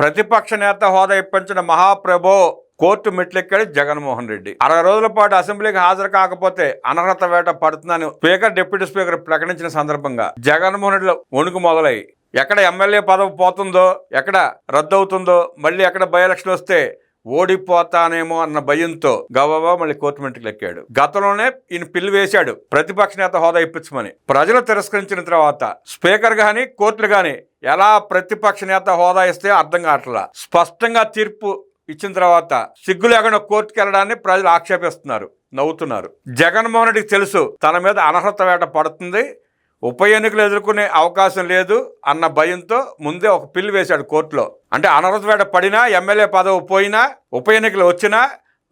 ప్రతిపక్ష నేత హోదా ఇప్పించిన మహాప్రభో కోర్టు మెట్లెక్కాడు జగన్మోహన్ రెడ్డి. అరవై రోజుల పాటు అసెంబ్లీకి హాజరు కాకపోతే అనర్హత వేట పడుతుందని స్పీకర్ డిప్యూటీ స్పీకర్ ప్రకటించిన సందర్భంగా జగన్మోహన్ రెడ్డి వణుకు మొదలై ఎక్కడ ఎమ్మెల్యే పదవి పోతుందో ఎక్కడ రద్దవుతుందో మళ్ళీ ఎక్కడ బై ఎలక్షన్ వస్తే ఓడిపోతానేమో అన్న భయంతో గబాబా మళ్ళీ కోర్టు మెంట్కి ఎక్కాడు గతంలోనే ఈయన పిల్లి వేశాడు ప్రతిపక్ష నేత హోదా ఇప్పించమని. ప్రజలు తిరస్కరించిన తర్వాత స్పీకర్ గాని కోర్టులు గాని ఎలా ప్రతిపక్ష నేత హోదా ఇస్తే అర్థం కావట్లా? స్పష్టంగా తీర్పు ఇచ్చిన తర్వాత సిగ్గు లేకుండా కోర్టుకు వెళ్ళడాన్ని ప్రజలు ఆక్షేపిస్తున్నారు నవ్వుతున్నారు. జగన్మోహన్ రెడ్డికి తెలుసు తన మీద అనర్హత వేట పడుతుంది ఉప ఎన్నికలు ఎదుర్కొనే అవకాశం లేదు అన్న భయంతో ముందే ఒక పిల్లు వేశాడు కోర్టులో. అంటే అనర్హత వేట పడినా ఎమ్మెల్యే పదవి పోయినా ఉప ఎన్నికలు వచ్చినా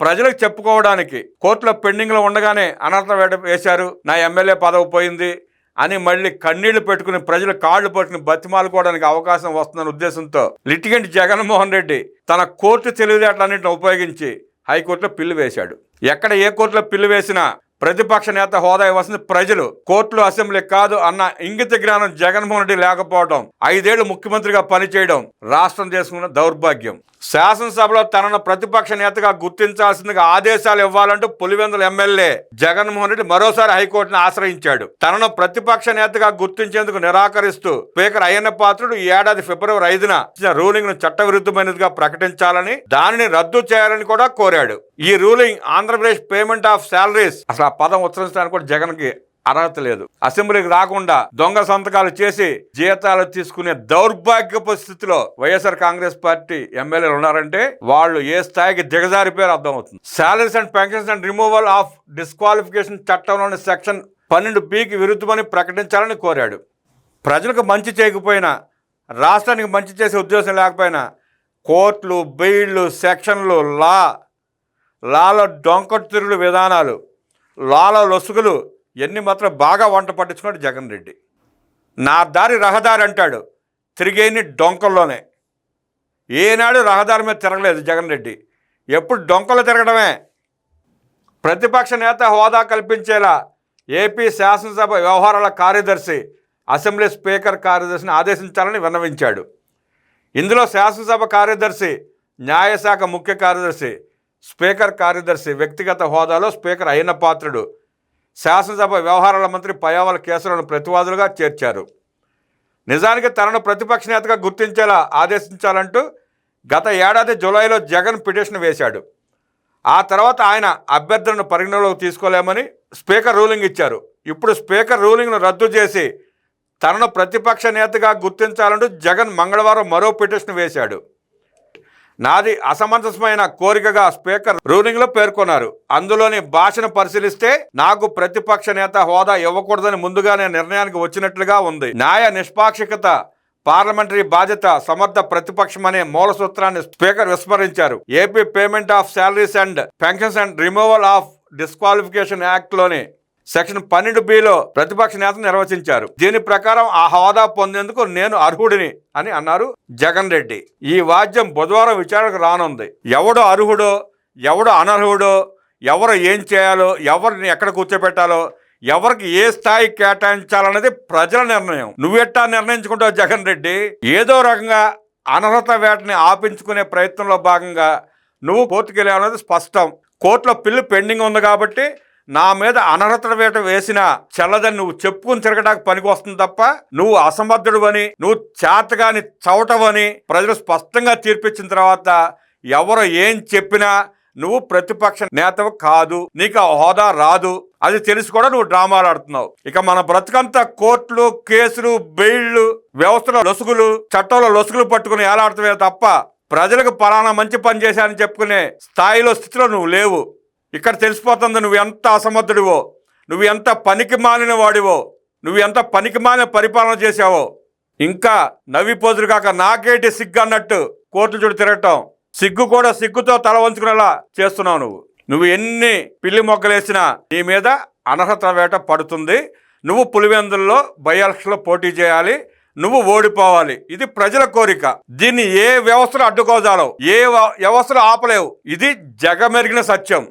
ప్రజలకు చెప్పుకోవడానికి కోర్టులో పెండింగ్లో ఉండగానే అనర్హత వేట వేశారు నా ఎమ్మెల్యే పదవి పోయింది అని మళ్ళీ కన్నీళ్ళు పెట్టుకుని ప్రజలు కాళ్ళు పట్టుకుని బతిమాలుకోవడానికి అవకాశం వస్తుందన్న ఉద్దేశంతో లిటిగెంట్ జగన్మోహన్ రెడ్డి తన కోర్టు తెలివితేటలన్నింటిని ఉపయోగించి హైకోర్టులో పిల్లు వేశాడు. ఎక్కడ ఏ కోర్టులో పిల్లు వేసినా ప్రతిపక్ష నేత హోదా ఇవ్వాల్సింది ప్రజలు. కోర్టులు అసెంబ్లీ కాదు అన్న ఇంగిత జ్ఞానం జగన్మోహన్ రెడ్డి లేకపోవడం ఐదేళ్ళు ముఖ్యమంత్రిగా పనిచేయడం రాష్ట్రం చేసుకున్న దౌర్భాగ్యం. శాసనసభలో తనను ప్రతిపక్ష నేతగా గుర్తించాల్సిందిగా ఆదేశాలు ఇవ్వాలంటూ పులివెందుల ఎమ్మెల్యే జగన్మోహన్ రెడ్డి మరోసారి హైకోర్టును ఆశ్రయించాడు. తనను ప్రతిపక్ష నేతగా గుర్తించేందుకు నిరాకరిస్తూ స్పీకర్ అయ్యన్న పాత్రుడు ఈ ఏడాది ఫిబ్రవరి ఐదున ఇచ్చిన రూలింగ్ను చట్టవిరుద్ధమైనదిగా ప్రకటించాలని దానిని రద్దు చేయాలని కూడా కోరాడు. ఈ ruling Andhra Pradesh payment of salaries. అసలు ఆ పదం ఉచ్చరించడానికి కూడా జగన్కి అర్హత లేదు. అసెంబ్లీకి రాకుండా దొంగ సంతకాలు చేసి జీతాలు తీసుకునే దౌర్భాగ్యపు స్థితిలో వైఎస్ఆర్ కాంగ్రెస్ పార్టీ ఎమ్మెల్యేలు ఉన్నారంటే వాళ్ళు ఏ స్థాయికి దిగజారిపోయారు అర్థమవుతుంది. Salaries and pensions and removal of disqualification చట్టంలోని సెక్షన్ పన్నెండు బీకి విరుద్ధమని ప్రకటించాలని కోరాడు. ప్రజలకు మంచి చేయకపోయినా రాష్ట్రానికి మంచి చేసే ఉద్దేశం లేకపోయినా కోర్టులు బెయిళ్ళు సెక్షన్లు లా లాలో డొంకతిరుడు విధానాలు లాలో లొసుగులు ఇవన్నీ మాత్రం బాగా వంట పట్టించుకున్నాడు జగన్ రెడ్డి. నా దారి రహదారి అంటాడు తిరిగేని డొంకల్లోనే. ఏనాడు రహదారి మీద తిరగలేదు జగన్ రెడ్డి. ఎప్పుడు డొంకలు తిరగడమే? ప్రతిపక్ష నేత హోదా కల్పించేలా ఏపీ శాసనసభ వ్యవహారాల కార్యదర్శి అసెంబ్లీ స్పీకర్ కార్యదర్శిని ఆదేశించాలని విన్నవించాడు. ఇందులో శాసనసభ కార్యదర్శి న్యాయశాఖ ముఖ్య కార్యదర్శి స్పీకర్ కార్యదర్శి వ్యక్తిగత హోదాలో స్పీకర్ అయిన పాత్రుడు. శాసనసభ వ్యవహారాల మంత్రి పయావల కేసులను ప్రతివాదులుగా చేర్చారు. నిజానికి తనను ప్రతిపక్ష నేతగా గుర్తించేలా ఆదేశించాలంటూ గత ఏడాది జూలైలో జగన్ పిటిషన్ వేశాడు. ఆ తర్వాత ఆయన అభ్యర్థులను పరిగణలోకి తీసుకోలేమని స్పీకర్ రూలింగ్ ఇచ్చారు. ఇప్పుడు స్పీకర్ రూలింగ్ను రద్దు చేసి తనను ప్రతిపక్ష నేతగా గుర్తించాలంటూ జగన్ మంగళవారం మరో పిటిషన్ వేశాడు. నాది అసమంజసమైన కోరికగా స్పీకర్ రూలింగ్లో పేర్కొన్నారు. అందులోని భాషను పరిశీలిస్తే నాకు ప్రతిపక్ష నేత హోదా ఇవ్వకూడదని ముందుగానే నిర్ణయానికి వచ్చినట్లుగా ఉంది. న్యాయ నిష్పాక్షికత పార్లమెంటరీ బాధ్యత సమర్థ ప్రతిపక్షం అనే మూల సూత్రాన్ని speaker విస్మరించారు. AP payment of salaries and pensions and removal of disqualification యాక్ట్లోని section పన్నెండు బిలో ప్రతిపక్ష నేతను నిర్వచించారు. దీని ప్రకారం ఆ హోదా పొందేందుకు నేను అర్హుడిని అని అన్నారు జగన్ రెడ్డి. ఈ వాద్యం బుధవారం విచారణకు రానుంది. ఎవడు అర్హుడో ఎవడు అనర్హుడో ఎవరు ఏం చేయాలో ఎవరిని ఎక్కడ కూర్చోబెట్టాలో ఎవరికి ఏ స్థాయి కేటాయించాలన్నది ప్రజల నిర్ణయం. నువ్వెట్టా నిర్ణయించుకుంటావు జగన్ రెడ్డి? ఏదో రకంగా అనర్హత వేటని ఆపించుకునే ప్రయత్నంలో భాగంగా నువ్వు కోర్టుకెళ్ళావు అనేది స్పష్టం. కోర్టులో పిల్లు పెండింగ్ ఉంది కాబట్టి నా మీద అనర్హత వేట వేసిన చెల్లదని నువ్వు చెప్పుకుని తిరగడానికి పనికి వస్తుంది తప్ప నువ్వు అసమర్థుడు అని నువ్వు చేతగాని చవటవని ప్రజలు స్పష్టంగా తీర్పిచ్చిన తర్వాత ఎవరు ఏం చెప్పినా నువ్వు ప్రతిపక్ష నేతవు కాదు నీకు ఆ హోదా రాదు. అది తెలిసి కూడా నువ్వు డ్రామాలు ఆడుతున్నావు. ఇక మన బ్రతుకంతా కోర్టులు కేసులు బెయిళ్ళు వ్యవస్థలో లొసుగులు చట్టంలో లొసుగులు పట్టుకుని ఏలాడుతావే తప్ప ప్రజలకు పలానా మంచి పని చేశానని చెప్పుకునే స్థాయిలో స్థితిలో నువ్వు లేవు. ఇక్కడ తెలిసిపోతుంది నువ్వు ఎంత అసమర్థుడివో నువ్వు ఎంత పనికి మాలిన వాడివో నువ్వు ఎంత పనికి మాలిన పరిపాలన చేశావో. ఇంకా నవ్విపోదురు కాక నాకేటి సిగ్గు అన్నట్టు కోర్టు చుట్టూ తిరగటం. సిగ్గు కూడా సిగ్గుతో తల వంచుకునేలా చేస్తున్నావు నువ్వు. నువ్వు ఎన్ని పిల్లి మొక్కలేసినా నీ మీద అనర్హత వేట పడుతుంది. నువ్వు పులివెందుల్లో బై ఎలక్షన్లో పోటీ చేయాలి. నువ్వు ఓడిపోవాలి. ఇది ప్రజల కోరిక. దీన్ని ఏ వ్యవస్థలో అడ్డుకోజాలవు? ఏ వ్యవస్థలు వ్యవస్థలో ఆపలేవు? ఇది జగమెరిగిన సత్యం.